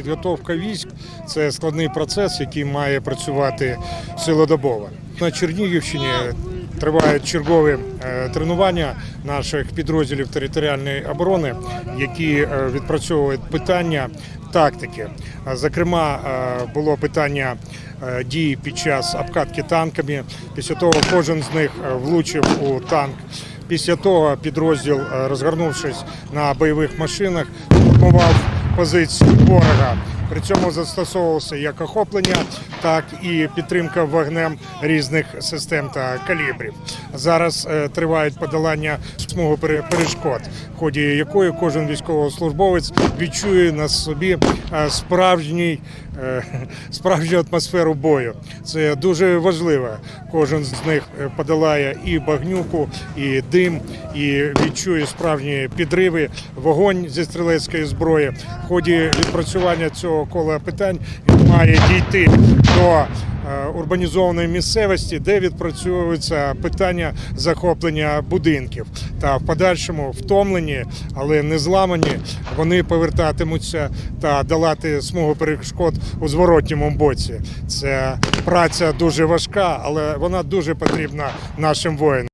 підготовка військ це складний процес, який має працювати цілодобово. На Чернігівщині тривають чергові е, тренування наших підрозділів територіальної оборони, які е, відпрацьовують питання тактики. Зокрема, е, було питання дій під час обкатки танками. Після того кожен з них влучив у танк. Після того підрозділ, розгорнувшись на бойових машинах, штурмував позиції ворога. При цьому застосовувалося як охоплення, так і підтримка вогнем різних систем та калібрів. Зараз е, тривають подолання смуги пере- перешкод, в ході якої кожен військовослужбовець відчує на собі е, справжній е, справжню атмосферу бою. Це дуже важливо. Кожен з них е, подолає і багнюку, і дим, і відчує справжні підриви, вогонь зі стрілецької зброї. В ході відпрацювання цього кола питань він має дійти до урбанізованої місцевості, де відпрацьовується питання захоплення будинків. Та в подальшому втомлені, але не зламані, вони повертатимуться та долати смугу перешкод у зворотньому боці. Це праця дуже важка, але вона дуже потрібна нашим воїнам.